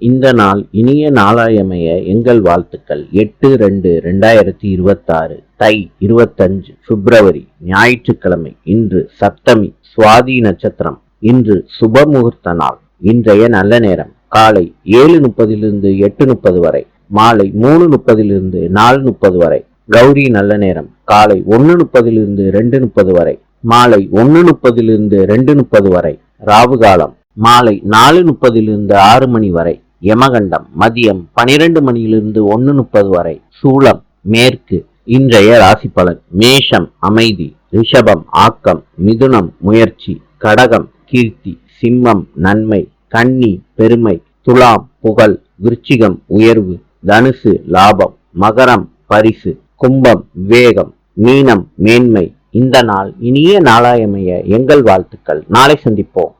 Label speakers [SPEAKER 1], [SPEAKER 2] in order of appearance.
[SPEAKER 1] இந்த நாள் இனிய நாளாயமைய எங்கள் வாழ்த்துக்கள். எட்டு ரெண்டு ரெண்டாயிரத்தி இருபத்தாறு தை இருபத்தஞ்சு பிப்ரவரி ஞாயிற்றுக்கிழமை இன்று சப்தமி சுவாதி நட்சத்திரம் இன்று சுப முகூர்த்த நாள். இன்றைய நல்ல நேரம் காலை ஏழு முப்பதிலிருந்து எட்டு முப்பது வரை மாலை மூணு முப்பதிலிருந்து நாலு முப்பது வரை. கௌரி நல்ல நேரம் காலை ஒன்று முப்பதிலிருந்து ரெண்டு முப்பது வரை மாலை ஒன்று முப்பதிலிருந்து ரெண்டு முப்பது வரை. ராவு காலம் மாலை நாலு முப்பதிலிருந்து ஆறு மணி வரை. யமகண்டம் மதியம் பனிரெண்டு மணியிலிருந்து ஒன்று முப்பது வரை. சூளம் மேற்கு இன்றைய ராசி பலன் மேஷம் அமைதி ரிஷபம் ஆக்கம் மிதுனம் முயற்சி கடகம் கீர்த்தி சிம்மம் நன்மை கன்னி பெருமை துலாம் புகழ் விருச்சிகம் உயர்வு தனுசு லாபம் மகரம் பரிசு கும்பம் வேகம் மீனம் மேன்மை. இந்த நாள் இனிய நாளாயமைய எங்கள் வாழ்த்துக்கள். நாளை சந்திப்போம்.